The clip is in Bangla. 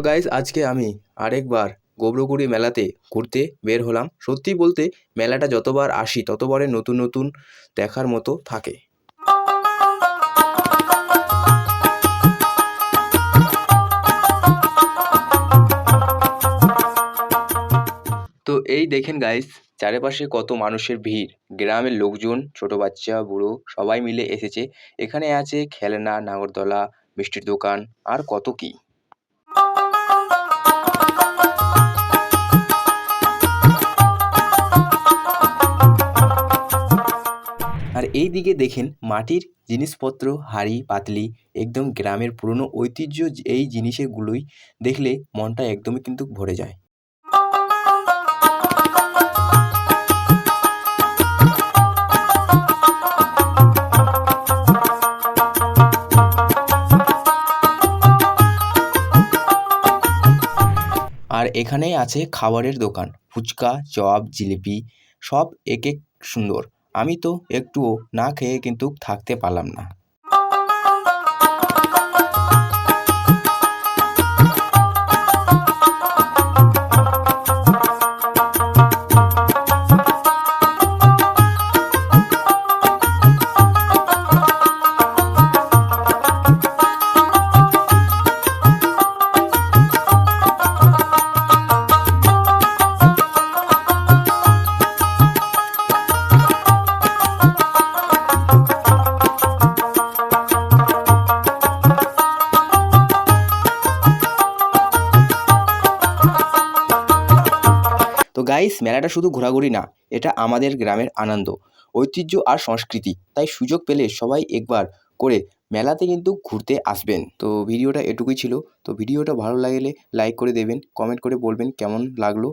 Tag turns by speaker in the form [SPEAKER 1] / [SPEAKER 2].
[SPEAKER 1] গাইজ আজকে আমি আরেকবার গোবরগুড়ি মেলাতে ঘুরতে বের হলাম। সত্যি বলতে মেলাটা যতবার আসি, ততবারে নতুন নতুন দেখার মতো থাকে। তো এই দেখেন গাইস চারিপাশে কত মানুষের ভিড়। গ্রামের লোকজন, ছোট বাচ্চা, বুড়ো, সবাই মিলে এসেছে। এখানে আছে খেলনা, নাগরদোলা, মিষ্টির দোকান, আর কত কি। এই দিকে দেখেন মাটির জিনিসপত্র, হাঁড়ি, পাতলি, একদম গ্রামের পুরনো ঐতিহ্য এই জিনিসগুলোই দেখলে মনটা একদমই কিন্তু ভরে যায়। আর এখানেই আছে খাবারের দোকান। ফুচকা, চপ, জিলিপি সব এক এক সুন্দর। আমি তো একটুও না খেয়ে কিন্তু থাকতে পারলাম না। গাইস মেলাটা শুধু ঘোরাঘুরি না, এটা আমাদের গ্রামের আনন্দ, ঐতিহ্য আর সংস্কৃতি। তাই সুযোগ পেলে সবাই একবার করে মেলাতে কিন্তু ঘুরতে আসবেন। তো ভিডিওটা এটুকুই ছিল, তো ভিডিওটা ভালো লাগলে লাইক করে দেবেন কমেন্ট করে বলবেন কেমন লাগল।